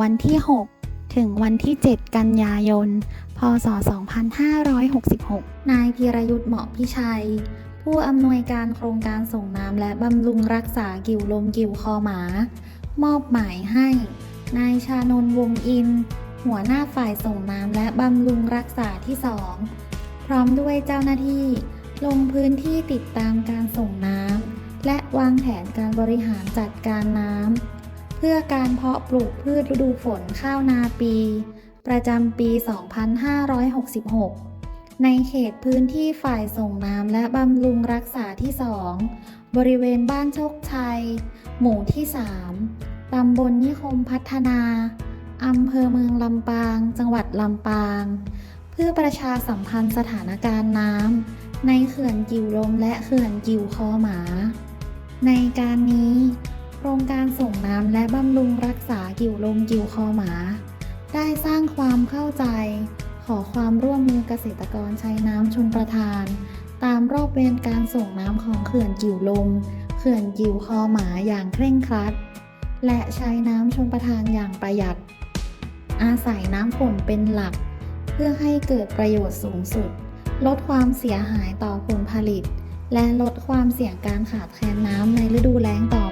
วันที่ 6 ถึงวันที่ 7 กันยายน พศ 2566 นายพีรยุทธ์เหมาะพิชัย ผู้อำนวยการโครงการส่งน้ำและบำรุงรักษากิ่วลมกิ่วคอหมา มอบหมายให้ นายชานนวงอิน หัวหน้าฝ่ายส่งน้ำและบำรุงรักษาที่ 2 พร้อมด้วยเจ้าหน้าที่ ลงพื้นที่ติดตามการส่งน้ำและวางแผนการบริหารจัดการน้ำ เพื่อการเพาะปลูกพืชฤดูฝนข้าวนาปี ประจำปี 2566 ในเขตพื้นที่ฝ่ายส่งน้ำและบำรุงรักษาที่ 2 บริเวณบ้านโชคชัย หมู่ที่ 3 ตำบลนิคมพัฒนา อำเภอเมืองลำปาง จังหวัดลำปาง เพื่อประชาสัมพันธ์สถานการณ์น้ำในเขื่อนกิวลมและเขื่อนกิวคอหมา ในการนี้ โครงการส่งน้ำและบำรุงรักษากิ่วลมกิ่วคอหมา ได้สร้างความเข้าใจ ขอความร่วมมือเกษตรกรใช้น้ำชนประทาน ตามรอบเวรการส่งน้ำของเขื่อนกิ่วลม เขื่อนกิ่วคอหมาอย่างเคร่งครัด และใช้น้ำชนประทานอย่างประหยัด อาศัยน้ำฝนเป็นหลัก เพื่อให้เกิดประโยชน์สูงสุด ลดความเสียหายต่อผลผลิต และลดความเสี่ยงการขาดแคลนน้ำในฤดูแล้งต่อ